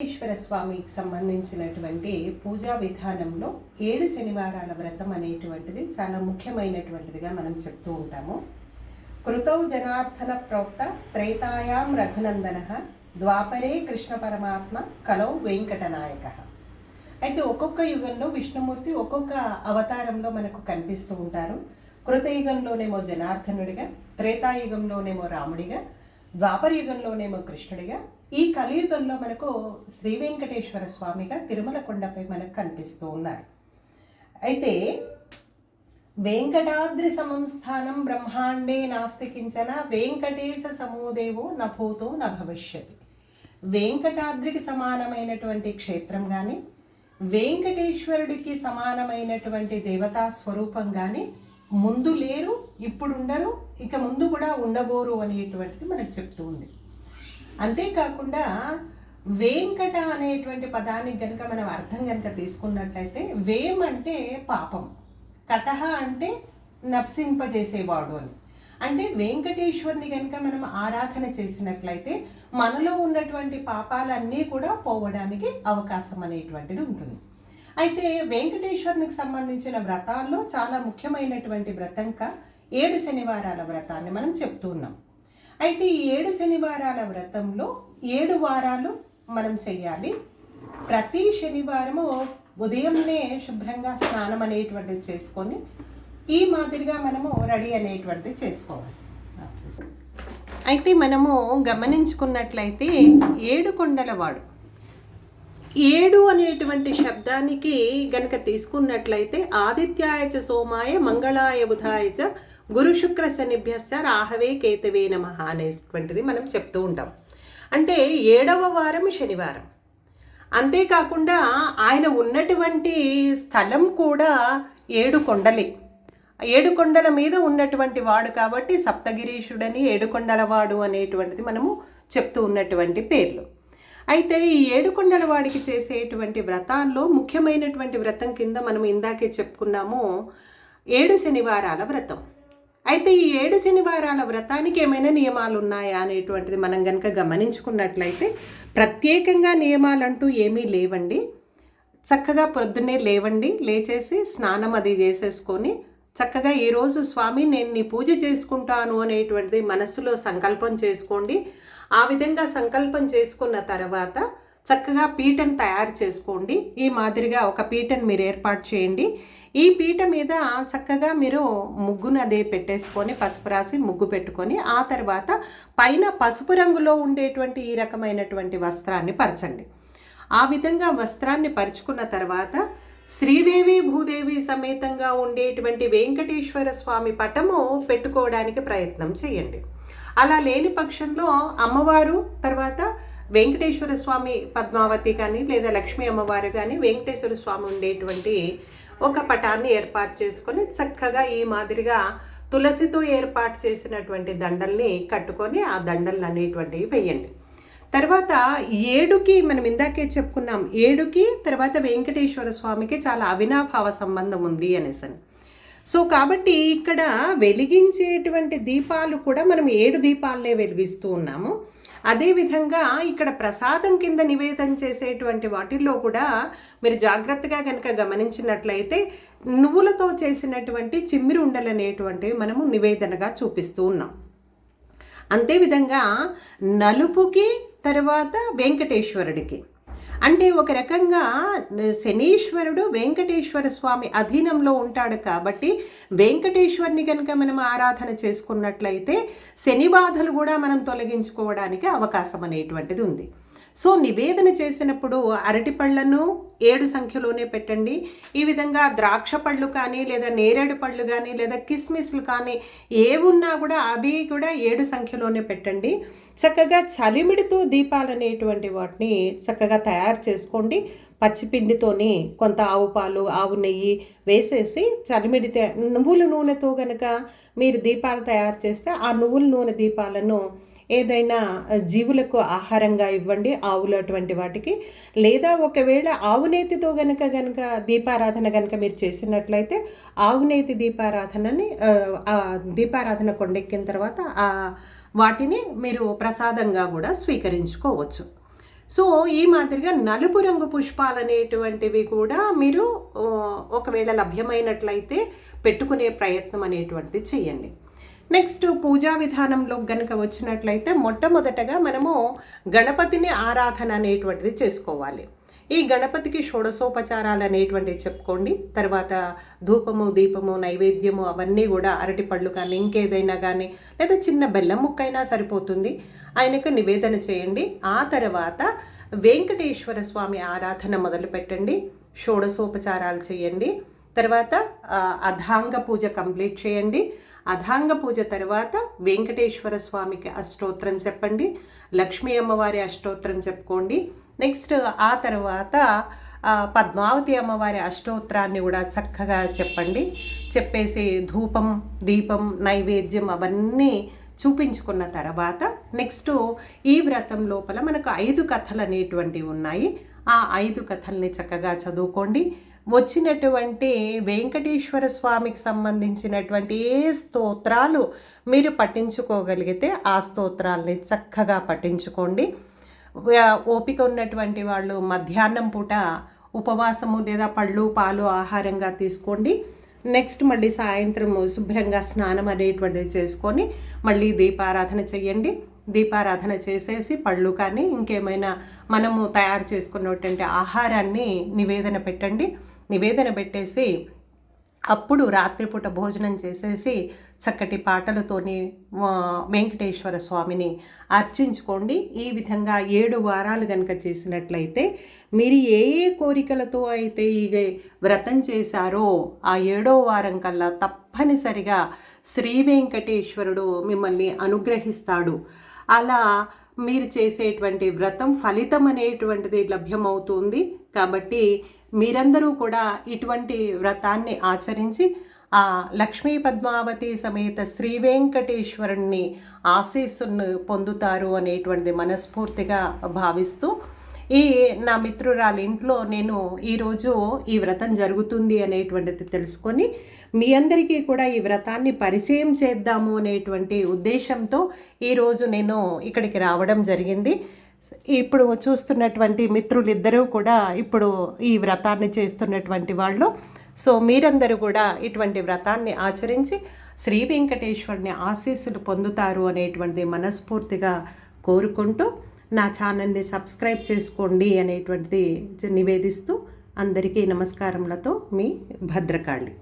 ఈశ్వర స్వామికి సంబంధించినటువంటి పూజా విధానంలో ఏడు శనివారాల వ్రతం అనేటువంటిది చాలా ముఖ్యమైనటువంటిదిగా మనం చెప్తూ ఉంటాము. కృతౌ జనార్దన ప్రోక్త త్రేతాయాం రఘునందన ద్వాపరే కృష్ణ పరమాత్మ కలౌ వెంకటనాయక. అయితే ఒక్కొక్క యుగంలో విష్ణుమూర్తి ఒక్కొక్క అవతారంలో మనకు కనిపిస్తూ ఉంటారు. కృతయుగంలోనేమో జనార్దనుడిగా త్రేతాయుగంలోనేమో రాముడిగా ద్వాపర యుగంలోనేమో కృష్ణుడిగా ఈ కలియుగంలో మనకు శ్రీ వెంకటేశ్వర స్వామిగా తిరుమల కొండపై మనకు కనిపిస్తూ ఉన్నారు. అయితే వెంకటాద్రి సంస్థానం బ్రహ్మాండే నాస్తి కించన వెంకటేశ సమోదేవో నభూతో న వెంకటాద్రికి సమానమైనటువంటి క్షేత్రం కానీ వెంకటేశ్వరుడికి సమానమైనటువంటి దేవతా స్వరూపం కానీ ముందు లేరు ఇప్పుడు ఉండరు ఇక ముందు కూడా ఉండబోరు అనేటువంటిది మనకు చెప్తూ ఉంది. అంతేకాకుండా వేంకట అనేటువంటి పదానికి కనుక మనం అర్థం కనుక తీసుకున్నట్లయితే వేం అంటే పాపం కటహ అంటే నప్సింపజేసేవాడు అని. అంటే వెంకటేశ్వరుని కనుక మనం ఆరాధన చేసినట్లయితే మనలో ఉన్నటువంటి పాపాలన్నీ కూడా పోవడానికి అవకాశం అనేటువంటిది ఉంటుంది. అయితే వెంకటేశ్వరునికి సంబంధించిన వ్రతాల్లో చాలా ముఖ్యమైనటువంటి వ్రతంక ఏడు శనివారాల వ్రతాన్ని మనం చెప్తూ ఉన్నాం. అయితే ఈ ఏడు శనివారాల వ్రతంలో ఏడు వారాలు మనం చెయ్యాలి. ప్రతి శనివారము ఉదయంనే శుభ్రంగా స్నానం అనేటువంటిది చేసుకొని ఈ మాదిరిగా మనము రెడీ అనేటువంటిది చేసుకోవాలి. అయితే మనము గమనించుకున్నట్లయితే ఏడు కొండలవాడు ఏడు అనేటువంటి శబ్దానికి గనక తీసుకున్నట్లయితే ఆదిత్యాయ చ సోమాయ మంగళాయ బుధాయ చ గురు శుక్ర శనిభ్యశ్చ రాహవే కేతవే నమ అనేటువంటిది మనం చెప్తూ ఉంటాం. అంటే ఏడవ వారం శనివారం. అంతేకాకుండా ఆయన ఉన్నటువంటి స్థలం కూడా ఏడు కొండలే. ఏడు కొండల మీద ఉన్నటువంటి వాడు కాబట్టి సప్తగిరీషుడని ఏడుకొండలవాడు అనేటువంటిది మనము చెప్తూ ఉన్నటువంటి పేర్లు. అయితే ఈ ఏడుకొండల వాడికి చేసేటువంటి వ్రతాల్లో ముఖ్యమైనటువంటి వ్రతం కింద మనం ఇందాకే చెప్పుకున్నాము ఏడు శనివారాల వ్రతం. అయితే ఈ ఏడు శనివారాల వ్రతానికి ఏమైనా నియమాలు ఉన్నాయా అనేటువంటిది మనం కనుక గమనించుకున్నట్లయితే ప్రత్యేకంగా నియమాలు అంటూ ఏమీ లేవండి. చక్కగా పొద్దున్నే లేవండి లేచేసి స్నానం అది చేసేసుకొని చక్కగా ఈరోజు స్వామి నేను నీ పూజ చేసుకుంటాను అనేటువంటిది మనస్సులో సంకల్పం చేసుకోండి. ఆ విధంగా సంకల్పం చేసుకున్న తర్వాత చక్కగా పీటను తయారు చేసుకోండి. ఈ మాదిరిగా ఒక పీటను మీరు ఏర్పాటు చేయండి. ఈ పీట మీద చక్కగా మీరు ముగ్గును అదే పెట్టేసుకొని పసుపు రాసి ముగ్గు పెట్టుకొని ఆ తర్వాత పైన పసుపు రంగులో ఉండేటువంటి ఈ రకమైనటువంటి వస్త్రాన్ని పరచండి. ఆ విధంగా వస్త్రాన్ని పరుచుకున్న తర్వాత శ్రీదేవి భూదేవి సమేతంగా ఉండేటువంటి వెంకటేశ్వర స్వామి పటము పెట్టుకోవడానికి ప్రయత్నం చేయండి. అలా లేని పక్షంలో అమ్మవారు తర్వాత వెంకటేశ్వర స్వామి పద్మావతి కానీ లేదా లక్ష్మీ అమ్మవారు కానీ వెంకటేశ్వర స్వామి ఉండేటువంటి ఒక పటాన్ని ఏర్పాటు చేసుకొని చక్కగా ఈ మాదిరిగా తులసితో ఏర్పాటు చేసినటువంటి దండల్ని కట్టుకొని ఆ దండలు అనేటువంటివి వేయండి. తర్వాత ఏడుకి మనం ఇందాకే చెప్పుకున్నాం ఏడుకి తర్వాత వెంకటేశ్వర స్వామికి చాలా అవినాభావ సంబంధం ఉంది అనేసని. సో కాబట్టి ఇక్కడ వెలిగించేటువంటి దీపాలు కూడా మనం ఏడు దీపాలనే వెలిగిస్తూ ఉన్నాము. అదేవిధంగా ఇక్కడ ప్రసాదం కింద నివేదన చేసేటువంటి వాటిల్లో కూడా మీరు జాగ్రత్తగా కనుక గమనించినట్లయితే నువ్వులతో చేసినటువంటి చిమ్మిరి ఉండలు అనేటువంటివి మనము నివేదనగా చూపిస్తూ ఉన్నాం. అంతేవిధంగా నలుపుకి తర్వాత వెంకటేశ్వరుడికి. అంటే ఒక రకంగా శనీశ్వరుడు వెంకటేశ్వర స్వామి అధీనంలో ఉంటాడు కాబట్టి వెంకటేశ్వరుని కనుక మనం ఆరాధన చేసుకున్నట్లయితే శని బాధలు కూడా మనం తొలగించుకోవడానికి అవకాశం అనేటువంటిది ఉంది. సో నివేదన చేసినప్పుడు అరటి పళ్ళను ఏడు సంఖ్యలోనే పెట్టండి. ఈ విధంగా ద్రాక్ష పళ్ళు కానీ లేదా నేరేడు పళ్ళు కానీ లేదా కిస్మిస్లు కానీ ఏవున్నా కూడా అవి కూడా ఏడు సంఖ్యలోనే పెట్టండి. చక్కగా చలిమిడితో దీపాలు అనేటువంటి వాటిని చక్కగా తయారు చేసుకోండి. పచ్చిపిండితోని కొంత ఆవు పాలు ఆవు నెయ్యి వేసేసి చలిమిడి నువ్వుల నూనెతో కనుక మీరు దీపాలు తయారు చేస్తే ఆ నువ్వుల నూనె దీపాలను ఏదైనా జీవులకు ఆహారంగా ఇవ్వండి ఆవులు అటువంటి వాటికి. లేదా ఒకవేళ ఆవునేతితో గనక గనక దీపారాధన గనక మీరు చేసినట్లయితే ఆవునేతి దీపారాధనని దీపారాధన కొండెక్కిన తర్వాత ఆ వాటిని మీరు ప్రసాదంగా కూడా స్వీకరించుకోవచ్చు. సో ఈ మాదిరిగా నలుపు రంగు పుష్పాలు అనేటువంటివి కూడా మీరు ఒకవేళ లభ్యమైనట్లయితే పెట్టుకునే ప్రయత్నం అనేటువంటిది చేయండి. నెక్స్ట్ పూజా విధానంలో గనుక వచ్చినట్లయితే మొట్టమొదటగా మనము గణపతిని ఆరాధన అనేటువంటిది చేసుకోవాలి. ఈ గణపతికి షోడసోపచారాలు అనేటువంటివి చెప్పుకోండి. తర్వాత ధూపము దీపము నైవేద్యము అవన్నీ కూడా అరటిపళ్ళు కానీ ఇంకేదైనా కానీ లేదా చిన్న బెల్లం ముక్కైనా సరిపోతుంది. ఆయనకు నివేదన చేయండి. ఆ తర్వాత వెంకటేశ్వర స్వామి ఆరాధన మొదలు పెట్టండి. షోడసోపచారాలు చేయండి. తర్వాత అధాంగ పూజ కంప్లీట్ చేయండి. అధాంగ పూజ తర్వాత వెంకటేశ్వర స్వామికి అష్టోత్తరం చెప్పండి లక్ష్మీ అమ్మవారి అష్టోత్తరం చెప్పుకోండి. నెక్స్ట్ ఆ తర్వాత పద్మావతి అమ్మవారి అష్టోత్తరాన్ని కూడా చక్కగా చెప్పండి. చెప్పేసి ధూపం దీపం నైవేద్యం అవన్నీ చూపించుకున్న తర్వాత నెక్స్ట్ ఈ వ్రతం లోపల మనకు ఐదు కథలు అనేటువంటివి ఉన్నాయి. ఆ ఐదు కథల్ని చక్కగా చదువుకోండి. వచ్చినటువంటి వెంకటేశ్వర స్వామికి సంబంధించినటువంటి ఏ స్తోత్రాలు మీరు పఠించుకోగలిగితే ఆ స్తోత్రాలని చక్కగా పఠించుకోండి. ఓపిక ఉన్నటువంటి వాళ్ళు మధ్యాహ్నం పూట ఉపవాసము లేదా పళ్ళు పాలు ఆహారంగా తీసుకోండి. నెక్స్ట్ మళ్ళీ సాయంత్రం శుభ్రంగా స్నానం అనేటువంటిది చేసుకొని మళ్ళీ దీపారాధన చేయండి. దీపారాధన చేసేసి పళ్ళు కానీ ఇంకేమైనా మనము తయారు చేసుకున్నటువంటి ఆహారాన్ని నివేదన పెట్టండి. నివేదన పెట్టేసి అప్పుడు రాత్రిపూట భోజనం చేసేసి చక్కటి పాటలతోని వెంకటేశ్వర స్వామిని అర్చించుకోండి. ఈ విధంగా ఏడు వారాలు కనుక చేసినట్లయితే మీరు ఏ ఏ కోరికలతో అయితే ఈ వ్రతం చేశారో ఆ ఏడో వారం కల్లా తప్పనిసరిగా శ్రీ వెంకటేశ్వరుడు మిమ్మల్ని అనుగ్రహిస్తాడు. అలా మీరు చేసేటువంటి వ్రతం ఫలితం అనేటువంటిది లభ్యమవుతుంది. కాబట్టి మీరందరూ కూడా ఇటువంటి వ్రతాన్ని ఆచరించి ఆ లక్ష్మీ పద్మావతి సమేత శ్రీ వెంకటేశ్వరుణ్ణి ఆశీస్సును పొందుతారు అనేటువంటిది మనస్ఫూర్తిగా భావిస్తూ ఈ నా మిత్రురాలి ఇంట్లో నేను ఈరోజు ఈ వ్రతం జరుగుతుంది అనేటువంటిది తెలుసుకొని మీ అందరికీ కూడా ఈ వ్రతాన్ని పరిచయం చేద్దాము అనేటువంటి ఉద్దేశంతో ఈరోజు నేను ఇక్కడికి రావడం జరిగింది. ఇప్పుడు చూస్తున్నటువంటి మిత్రులిద్దరూ కూడా ఇప్పుడు ఈ వ్రతాన్ని చేస్తున్నటువంటి వాళ్ళు. సో మీరందరూ కూడా ఇటువంటి వ్రతాన్ని ఆచరించి శ్రీ వెంకటేశ్వరుని ఆశీస్సులు పొందుతారు అనేటువంటి మనస్ఫూర్తిగా కోరుకుంటూ నా ఛానల్ని సబ్స్క్రైబ్ చేసుకోండి అనేటువంటిది నివేదిస్తూ అందరికీ నమస్కారములతో మీ భద్రకాళి.